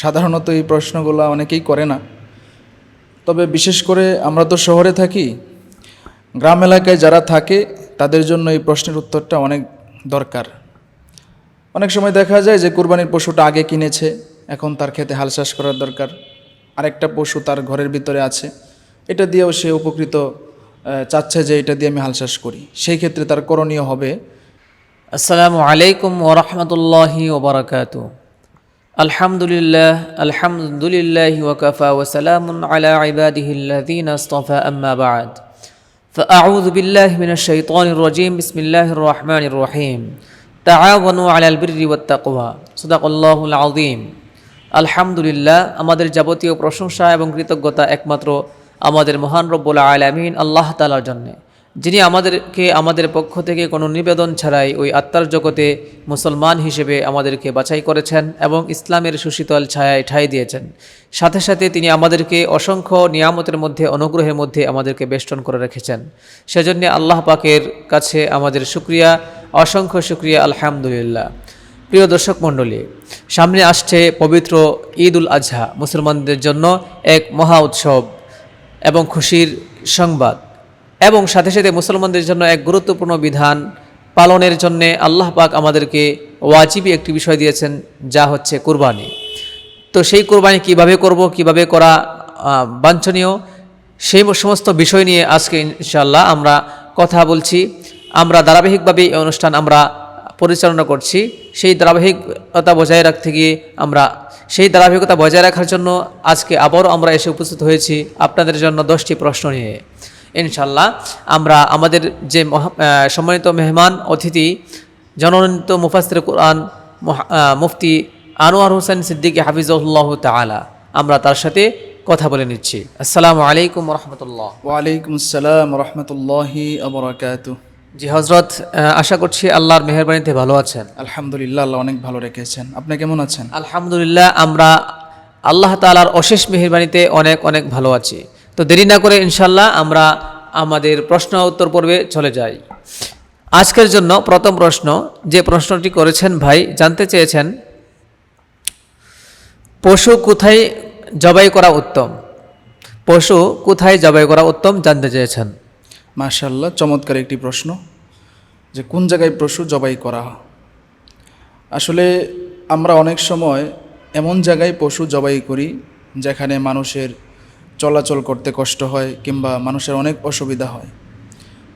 সাধারণত এই প্রশ্নগুলো অনেকেই করে না। তবে বিশেষ করে আমরা তো শহরে থাকি, গ্রাম এলাকায় যারা থাকে, তাদের জন্য এই প্রশ্নের উত্তরটা অনেক দরকার। অনেক সময় দেখা যায় যে কুরবানির পশুটা আগে কিনেছে, এখন তার খেতে হাল চাষ করার দরকার। আরেকটা পশু তার ঘরের ভিতরে আছে, এটা দিয়েও সে উপকৃত চাচ্ছে যে এটা দিয়ে আমি হাল চাষ করি। সেই ক্ষেত্রে তার করণীয় হবে, আসসালামু আলাইকুম ওরহমতুল্লাহি ওবরাকাতু আলহামদুলিল্লাহ আলহামদুলিল্লাহ ওয়াকাফা ওয়াসালামুন আলা ইবাদিহিল্লাযীনা ইসতাফা আম্মা বা'দ فأعوذ بالله من الشيطان الرجيم بسم الله الرحمن الرحيم تعاونوا على البر والتقوى صدق الله العظيم আলহামদুলিল্লাহ আমাদের যাবতীয় প্রশংসা এবং কৃতজ্ঞতা একমাত্র আমাদের মহান রব্বুল আলামিন আল্লাহ তালার জন্যে যিনি আমাদেরকে, আমাদের পক্ষ থেকে কোনো নিবেদন ছাড়াই ওই আত্মার জগতে মুসলমান হিসেবে আমাদেরকে বাছাই করেছেন এবং ইসলামের সুশীতল ছায়ায় ঠাঁই দিয়েছেন। সাথে সাথে তিনি আমাদেরকে অসংখ্য নিয়ামতের মধ্যে, অনুগ্রহের মধ্যে আমাদেরকে বেষ্টন করে রেখেছেন। সেজন্য আল্লাহ পাকের কাছে আমাদের শুক্রিয়া, অসংখ্য শুক্রিয়া, আলহামদুলিল্লাহ। প্রিয় দর্শক মণ্ডলী, সামনে আসছে পবিত্র ঈদ উল আজহা, মুসলমানদের জন্য এক মহা উৎসব এবং খুশির সংবাদ। এবং সাথে সাথে মুসলমানদের জন্য এক গুরুত্বপূর্ণ বিধান পালনের জন্যে আল্লাহ পাক আমাদেরকে ওয়াজিবি একটি বিষয় দিয়েছেন, যা হচ্ছে কুরবানি। তো সেই কোরবানি কীভাবে করব, কীভাবে করা বাঞ্ছনীয়, সেই সমস্ত বিষয় নিয়ে আজকে ইনশাল্লাহ আমরা কথা বলছি। আমরা ধারাবাহিকভাবে এই অনুষ্ঠান আমরা পরিচালনা করছি। সেই ধারাবাহিকতা বজায় রাখতে গিয়ে আমরা, সেই ধারাবাহিকতা বজায় রাখার জন্য আজকে আবারও আমরা এসে উপস্থিত হয়েছি আপনাদের জন্য দশটি প্রশ্ন নিয়ে। ইনশাল্লাহ আমরা আমাদের যে সম্মানিত মেহমান অতিথি জননীত মুফাসির কোরআন মুফতি আনোয়ার হোসেন সিদ্দিকী হাফিজুল্লাহ তাআলা আমরা তার সাথে কথা বলে নিচ্ছি। আসসালামু আলাইকুম রহমতুল্লাহ। ওয়ালাইকুম আসসালাম রহমতুল্লাহি আবরাকাত জি হজরত আশা করছি আল্লাহর মেহরবানিতে ভালো আছেন। আলহামদুলিল্লাহ আল্লাহ অনেক ভালো রেখেছেন। আপনি কেমন আছেন? আলহামদুলিল্লাহ আমরা আল্লাহ তালার অশেষ মেহরবানিতে অনেক অনেক ভালো আছি। তো দেরি না করে ইনশাল্লাহ আমরা আমাদের প্রশ্ন উত্তর পর্বে চলে যাই। আজকের জন্য প্রথম প্রশ্ন, যে প্রশ্নটি করেছেন ভাই, জানতে চেয়েছেন, পশু কোথায় জবাই করা উত্তম? পশু কোথায় জবাই করা উত্তম জানতে চেয়েছেন। মাশাল্লাহ চমৎকার একটি প্রশ্ন, যে কোন জায়গায় পশু জবাই করা আসলে আমরা অনেক সময় এমন জায়গায় পশু জবাই করি, যেখানে মানুষের চলাচল করতে কষ্ট হয় কিংবা মানুষের অনেক অসুবিধা হয়।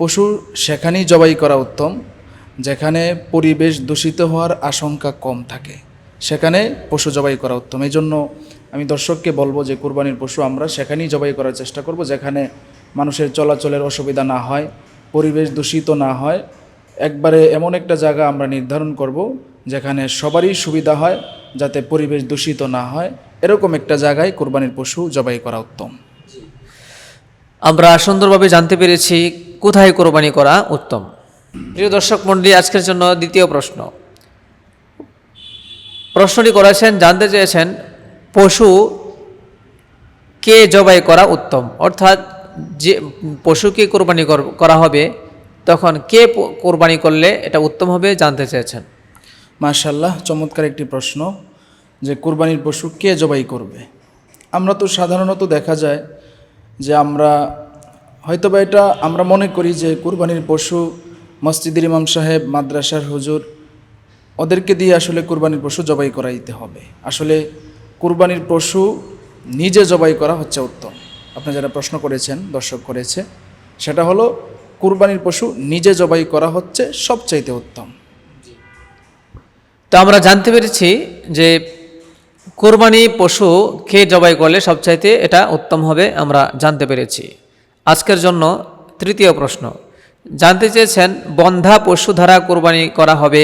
পশু সেখানেই জবাই করা উত্তম, যেখানে পরিবেশ দূষিত হওয়ার আশঙ্কা কম থাকে। সেখানে পশু জবাই করা উত্তম। এই জন্য আমি দর্শককে বলব যে কুরবানির পশু আমরা সেখানেই জবাই করার চেষ্টা করব, যেখানে মানুষের চলাচলের অসুবিধা না হয়, পরিবেশ দূষিত না হয়। একবারে এমন একটা জায়গা আমরা নির্ধারণ করব, যেখানে সবারই সুবিধা হয়, যাতে পরিবেশ দূষিত না হয়। এরকম একটা জায়গায় কুরবানির পশু জবাই করা উত্তম। আমরা সুন্দরভাবে জানতে পেরেছি কোথায় কোরবানি করা উত্তম। প্রিয় দর্শক মণ্ডলী আজকের জন্য দ্বিতীয় প্রশ্ন। প্রশ্নটি করেছেন জানতে চেয়েছেন পশু কে জবাই করা উত্তম? অর্থাৎ যে পশুকে কোরবানি কর- হবে তখন কে কোরবানি করলে এটা উত্তম হবে জানতে চেয়েছেন। মাশাল্লাহ চমৎকার একটি প্রশ্ন। যে কুরবানির পশু কে জবাই করবে? আমরা তো সাধারণত দেখা যায় যে আমরা হয়তো বা এটা আমরা মনে করি যে কুরবানির পশু মসজিদের ইমাম সাহেব, মাদ্রাসার হুজুর, ওদেরকে দিয়ে আসলে কুরবানির পশু জবাই করাইতে হবে। আসলে কুরবানির পশু নিজে জবাই করা হচ্ছে উত্তম। আপনি যারা প্রশ্ন করেছেন, দর্শক করেছে, সেটা হলো কুরবানির পশু নিজে জবাই করা হচ্ছে সবচাইতে উত্তম। তো আমরা জানতে পেরেছি যে কোরবানি পশু কে জবাই করলে সবচাইতে এটা উত্তম হবে আমরা জানতে পেরেছি। আজকের জন্য তৃতীয় প্রশ্ন। জানতে চেয়েছেন বন্ধা পশু দ্বারা কোরবানি করা হবে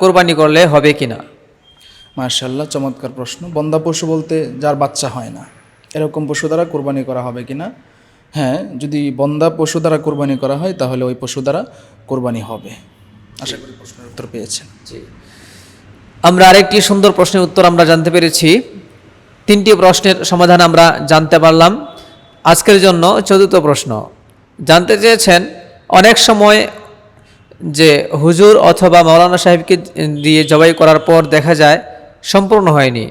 কোরবানি করলে হবে কি না মার্শাল্লাহ চমৎকার প্রশ্ন। বন্দা পশু বলতে যার বাচ্চা হয় না এরকম পশু দ্বারা কোরবানি করা হবে কি না হ্যাঁ যদি বন্দা পশু দ্বারা কোরবানি করা হয় তাহলে ওই পশু দ্বারা কোরবানি হবে। আশা করি প্রশ্নের উত্তর পেয়েছেন। আমরা আরেকটি সুন্দর প্রশ্নের উত্তর আমরা জানতে পেরেছি। তিনটি প্রশ্নের সমাধান আমরা জানতে পারলাম। আজকের জন্য চতুর্থ প্রশ্ন। জানতে চেয়েছেন, অনেক সময় যে হুজুর অথবা মৌলানা সাহেবকে দিয়ে জবাই করার পর দেখা যায় সম্পূর্ণ হয়নি।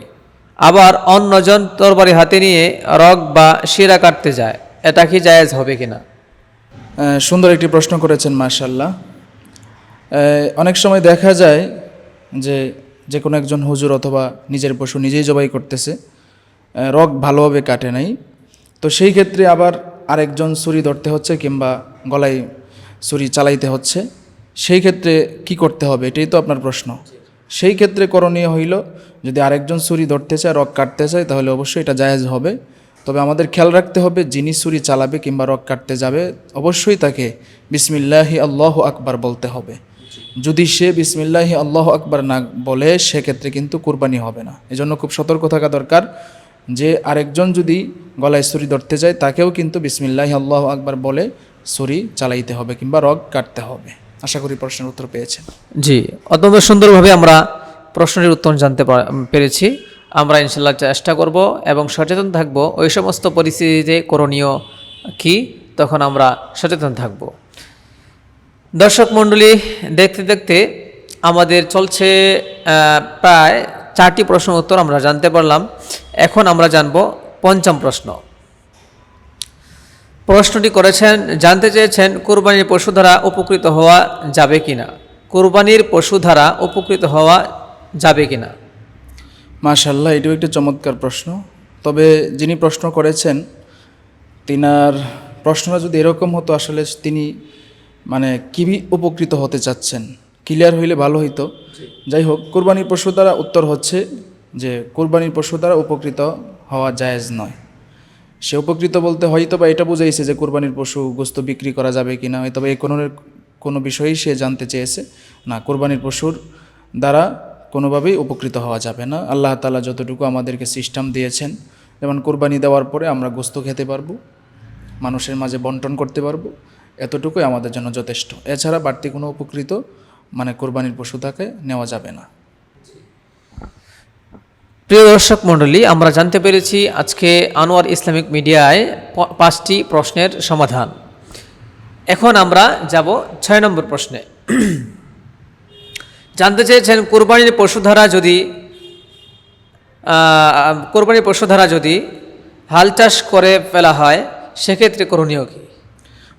আবার অন্যজন তরবারি হাতে নিয়ে রগ বা শিরা কাটতে যায়। এটা কি জায়েজ হবে কিনা? সুন্দর একটি প্রশ্ন করেছেন মার্শাল্লাহ অনেক সময় দেখা যায় যে যে কোনো একজন হুজুর অথবা নিজের পশু নিজেই জবাই করতেছে রগ ভালোভাবে কাটে নাই। তো সেই ক্ষেত্রে আবার আরেকজন ছুরি ধরতে হচ্ছে কিংবা গলায় ছুরি চালাইতে হচ্ছে। সেই ক্ষেত্রে কি করতে হবে এটাই তো আপনার প্রশ্ন। সেই ক্ষেত্রে করণীয় হইল, যদি আরেকজন ছুরি ধরতে চায় রক কাটতে চায়, তাহলে অবশ্যই এটা জায়েজ হবে। তবে আমাদের খেয়াল রাখতে হবে, যিনি ছুরি চালাবে কিংবা রক কাটতে যাবে, অবশ্যই তাকে বিসমিল্লাহি আল্লাহ আকবার বলতে হবে। যদি সে বিসমিল্লাহি আল্লাহ আকবার না বলে, সেক্ষেত্রে কিন্তু কুরবানি হবে না। এজন্য খুব সতর্ক থাকা দরকার যে আরেকজন যদি গলায় ছুরি ধরতে যায়, তাকেও কিন্তু বিসমিল্লাহি আল্লাহ আকবার বলে ছুরি চালাইতে হবে কিংবা রগ কাটতে হবে। আশা করি প্রশ্নের উত্তর পেয়েছেন। জি, অত্যন্ত সুন্দরভাবে আমরা প্রশ্নের উত্তর জানতে পেরেছি। আমরা ইনশাল্লাহ চেষ্টা করব এবং সচেতন থাকব। ওই সমস্ত পরিস্থিতিতে করণীয় কি, তখন আমরা সচেতন থাকব। দর্শক মণ্ডলী, দেখতে দেখতে আমাদের চলছে প্রায় চারটি প্রশ্ন উত্তর আমরা জানতে পারলাম। এখন আমরা জানব পঞ্চম প্রশ্ন। প্রশ্নটি করেছেন, জানতে চেয়েছেন, কোরবানির পশু দ্বারা উপকৃত হওয়া যাবে কিনা? কুরবানির পশু দ্বারা উপকৃত হওয়া যাবে কিনা? মাশাল্লাহ এটিও একটি চমৎকার প্রশ্ন। তবে যিনি প্রশ্ন করেছেন, তিনার প্রশ্নটা যদি এরকম হতো, আসলে তিনি মানে কি উপকৃত হতে চাচ্ছেন? ক্লিয়ার হইলে ভালো হইতো। যাই হোক কোরবানির পশু দ্বারা উত্তর হচ্ছে যে কোরবানির পশু দ্বারা উপকৃত হওয়া জায়েজ নয়। সে উপকৃত বলতে হয়তো বা এটা বুঝাইছে যে কোরবানির পশু গোস্ত বিক্রি করা যাবে কি না হয়তো বা এই কোনো কোনো বিষয়েই সে জানতে চেয়েছে। না কোরবানির পশুর দ্বারা কোনোভাবেই উপকৃত হওয়া যাবে না। আল্লাহ তালা যতটুকু আমাদেরকে সিস্টেম দিয়েছেন যেমন কোরবানি দেওয়ার পরে আমরা গোস্ত খেতে পারব মানুষের মাঝে বন্টন করতে পারব এতটুকুই আমাদের জন্য যথেষ্ট। এছাড়া বাড়তি কোনো উপকৃত মানে কোরবানির পশু তাকে নেওয়া যাবে না। প্রিয় দর্শক মণ্ডলী, আমরা জানতে পেরেছি আজকে আনোয়ার ইসলামিক মিডিয়ায় পাঁচটি প্রশ্নের সমাধান। এখন আমরা যাব ছয় নম্বর প্রশ্নে। জানতে চেয়েছেন, কোরবানির পশুধারা যদি কোরবানির পশুধারা যদি হাল চাষ করে ফেলা হয়, সেক্ষেত্রে করণীয় কি?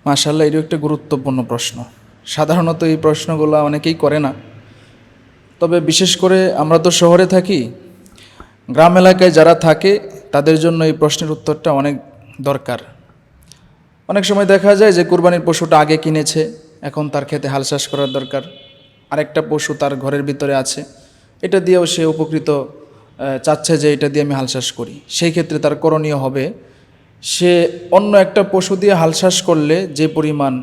মাশাল্লাহ এটিও একটা গুরুত্বপূর্ণ প্রশ্ন। সাধারণত এই প্রশ্নগুলো অনেকেই করে না। তবে বিশেষ করে আমরা তো শহরে থাকি, গ্রাম এলাকায় যারা থাকে, তাদের জন্য এই প্রশ্নের উত্তরটা অনেক দরকার। অনেক সময় দেখা যায় যে কুরবানির পশুটা আগে কিনেছে, এখন তার খেতে হাল চাষ করার দরকার। আরেকটা পশু তার ঘরের ভিতরে আছে, এটা দিয়েও সে উপকৃত চাচ্ছে যে এটা দিয়ে আমি হাল চাষ করি। সেই ক্ষেত্রে তার করণীয় হবে সে অন্য একটা পশু দিয়ে হাল চাষ করলে যে পরিমাণ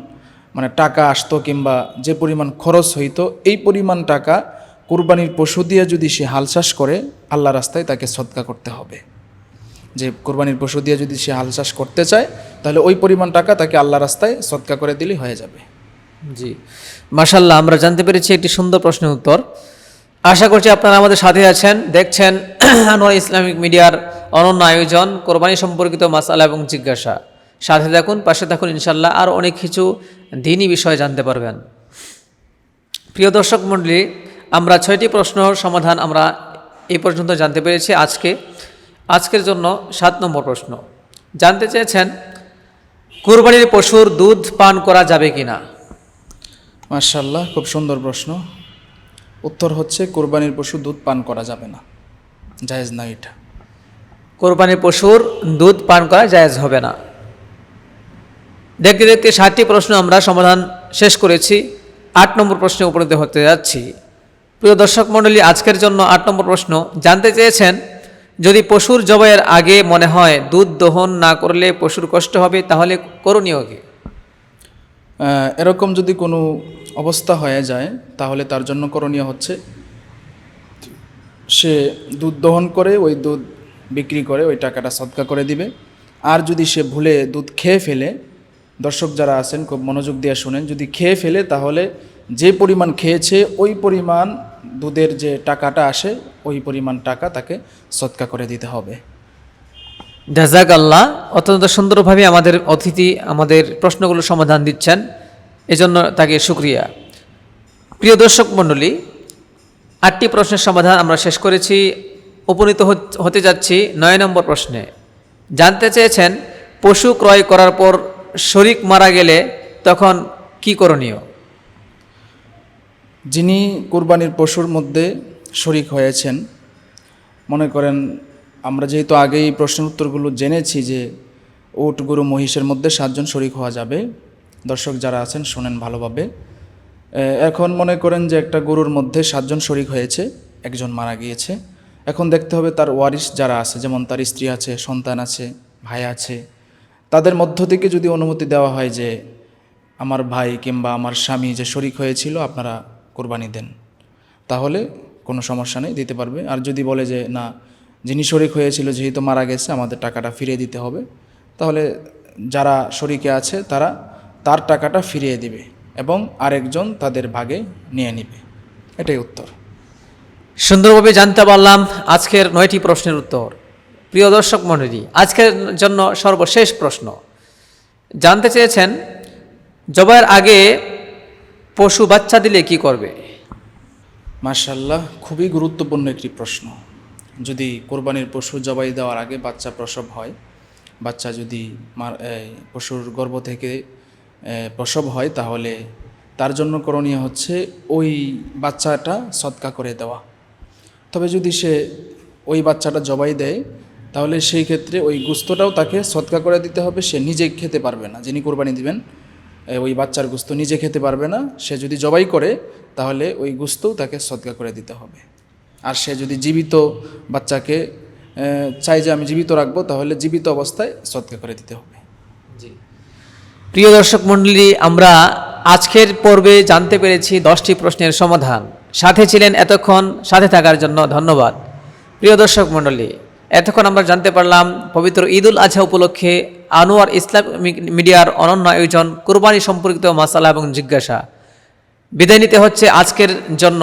মানে টাকা আসতো কিংবা যে পরিমাণ খরচ হইতো, এই পরিমাণ টাকা কুরবানির পশু দিয়ে যদি সে হাল চাষ করে, আল্লাহ রাস্তায় তাকে সৎকা করতে হবে। যে কোরবানির পশু দিয়ে যদি সে হাল চাষ করতে চায়, তাহলে ওই পরিমাণ টাকা তাকে আল্লাহ রাস্তায় সৎকা করে দিলেই হয়ে যাবে। জি। মাশাল্লাহ আমরা জানতে পেরেছি একটি সুন্দর প্রশ্নের উত্তর। আশা করছি আপনারা আমাদের সাথে আছেন, দেখছেন আনোয়ার ইসলামিক মিডিয়ার অনন্য আয়োজন, কোরবানি সম্পর্কিত মাসালা এবং জিজ্ঞাসা। সাথে থাকুন, পাশে থাকুন ইনশাল্লাহ আর অনেক কিছু দিনই বিষয়ে জানতে পারবেন। প্রিয় দর্শক মণ্ডলী, আমরা ছয়টি প্রশ্ন সমাধান আমরা এই পর্যন্ত জানতে পেরেছি আজকে। আজকের জন্য সাত নম্বর প্রশ্ন। জানতে চেয়েছেন, কুরবানির পশুর দুধ পান করা যাবে কি না মার্শাল্লাহ খুব সুন্দর প্রশ্ন। উত্তর হচ্ছে, কোরবানির পশু দুধ পান করা যাবে না। জায়েজ না এটা। কোরবানির পশুর দুধ পান করা জায়েজ হবে না। দেখতে দেখতে সাতটি প্রশ্ন আমরা সমাধান শেষ করেছি। আট নম্বর প্রশ্নে উপনীত হতে যাচ্ছি। প্রিয় দর্শক মণ্ডলী, আজকের জন্য আট নম্বর প্রশ্ন। জানতে চেয়েছেন, যদি পশুর জবাইয়ের আগে মনে হয় দুধ দহন না করলে পশুর কষ্ট হবে, তাহলে করণীয় কি? এরকম যদি কোনো অবস্থা হয়ে যায়, তাহলে তার জন্য করণীয় হচ্ছে সে দুধ দহন করে, ওই দুধ বিক্রি করে ওই টাকাটা সৎকা করে দিবে। আর যদি সে ভুলে দুধ খেয়ে ফেলে, দর্শক যারা আছেন, খুব মনোযোগ দিয়ে শুনেন, যদি খেয়ে ফেলে তাহলে যে পরিমাণ খেয়েছে, ওই পরিমাণ দুধের যে টাকাটা আসে, ওই পরিমাণ টাকা তাকে সৎকা করে দিতে হবে। জাজাক আল্লাহ অত্যন্ত সুন্দরভাবে আমাদের অতিথি আমাদের প্রশ্নগুলোর সমাধান দিচ্ছেন। এজন্য তাকে সুক্রিয়া প্রিয় দর্শক মণ্ডলী, আটটি প্রশ্নের সমাধান আমরা শেষ করেছি। উপনীত হতে যাচ্ছি নয় নম্বর প্রশ্নে। জানতে চেয়েছেন, পশু ক্রয় করার পর শরিক মারা গেলে তখন কি করণীয়? যিনি কুরবানির পশুর মধ্যে শরিক হয়েছেন, মনে করেন, আমরা যেহেতু আগেই প্রশ্নের উত্তরগুলো জেনেছি যে উট, গরু, মহিষের মধ্যে সাতজন শরিক হওয়া যাবে, দর্শক যারা আছেন শোনেন ভালোভাবে। এখন মনে করেন যে একটা গরুর মধ্যে সাতজন শরিক হয়েছে, একজন মারা গিয়েছে। এখন দেখতে হবে তার ওয়ারিশ যারা আছে, যেমন তার স্ত্রী আছে, সন্তান আছে, ভাই আছে। তাদের মধ্য থেকে যদি অনুমতি দেওয়া হয় যে আমার ভাই কিংবা আমার স্বামী যে শরিক হয়েছিল, আপনারা কোরবানি দেন। তাহলে কোনো সমস্যা নেই, দিতে পারবে। আর যদি বলে যে, না, যিনি শরিক হয়েছিল, যেহেতু মারা গেছে, আমাদের টাকাটা ফিরিয়ে দিতে হবে, তাহলে যারা শরিকে আছে, তারা তার টাকাটা ফিরিয়ে দিবে এবং আরেকজন তাদের ভাগে নিয়ে নিবে। এটাই উত্তর। সুন্দরভাবে জানতে পারলাম আজকের নয়টি প্রশ্নের উত্তর। প্রিয় দর্শক মণ্ডলী, আজকের জন্য সর্বশেষ প্রশ্ন। জানতে চেয়েছেন, জবাইয়ের আগে পশু বাচ্চা দিলে কি করবে? মার্শাল্লাহ খুবই গুরুত্বপূর্ণ একটি প্রশ্ন। যদি কোরবানির পশু জবাই দেওয়ার আগে বাচ্চা প্রসব হয়, বাচ্চা যদি পশুর গর্ভ থেকে প্রসব হয়, তাহলে তার জন্য করণীয় হচ্ছে ওই বাচ্চাটা সৎকা করে দেওয়া। তবে যদি সে ওই বাচ্চাটা জবাই দেয়, তাহলে সেই ক্ষেত্রে ওই গুস্তটাও তাকে সৎকা করে দিতে হবে, সে নিজে খেতে পারবে না। যিনি কোরবানি দিবেন ওই বাচ্চার গুস্ত নিজে খেতে পারবে না। সে যদি জবাই করে, তাহলে ওই গুস্তও তাকে সৎকা করে দিতে হবে। আর সে যদি জীবিত বাচ্চাকে চাই যে আমি জীবিত রাখব, তাহলে জীবিত অবস্থায় সৎকা করে দিতে হবে। জি। প্রিয় দর্শক মণ্ডলী, আমরা আজকের পর্বে জানতে পেরেছি দশটি প্রশ্নের সমাধান। সাথে ছিলেন এতক্ষণ সাথে থাকার জন্য ধন্যবাদ। প্রিয় দর্শক মণ্ডলী, এতক্ষণ আমরা জানতে পারলাম পবিত্র ঈদুল আজহা উপলক্ষে আনোয়ার ইসলামিক মিডিয়ার অনন্য আয়োজন, কুরবানি সম্পর্কিত মাসালা এবং জিজ্ঞাসা। বিদায় নিতে হচ্ছে আজকের জন্য।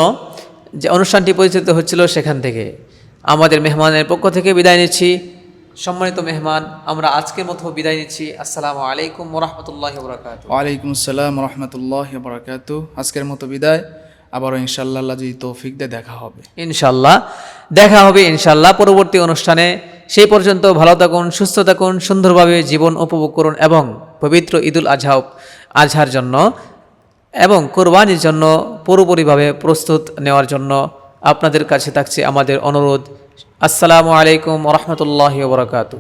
যে অনুষ্ঠানটি পরিচালিত হচ্ছিল সেখান থেকে। আমাদের মেহমানের পক্ষ থেকে বিদায় নিচ্ছি। সম্মানিত মেহমান, আমরা আজকের মতো বিদায় নিচ্ছি। আসসালামু আলাইকুম ওরহমতুল্লাহ বরকাত ওয়ালাইকুম আসসালাম রহমতুল্লাহ বরাকাত আজকের মতো বিদায়। আবারও ইনশাল্লাহ যদি তৌফিক দেয় দেখা হবে। ইনশাল্লাহ দেখা হবে ইনশাল্লাহ পরবর্তী অনুষ্ঠানে। সেই পর্যন্ত ভালো থাকুন, সুস্থ থাকুন, সুন্দরভাবে জীবন উপভোগ করুন এবং পবিত্র ঈদুল আজহা আজহার জন্য এবং কোরবানির জন্য পুরোপুরিভাবে প্রস্তুত নেওয়ার জন্য আপনাদের কাছে থাকছে আমাদের অনুরোধ। আসসালামু আলাইকুম রহমতুল্লাহ বরকাতু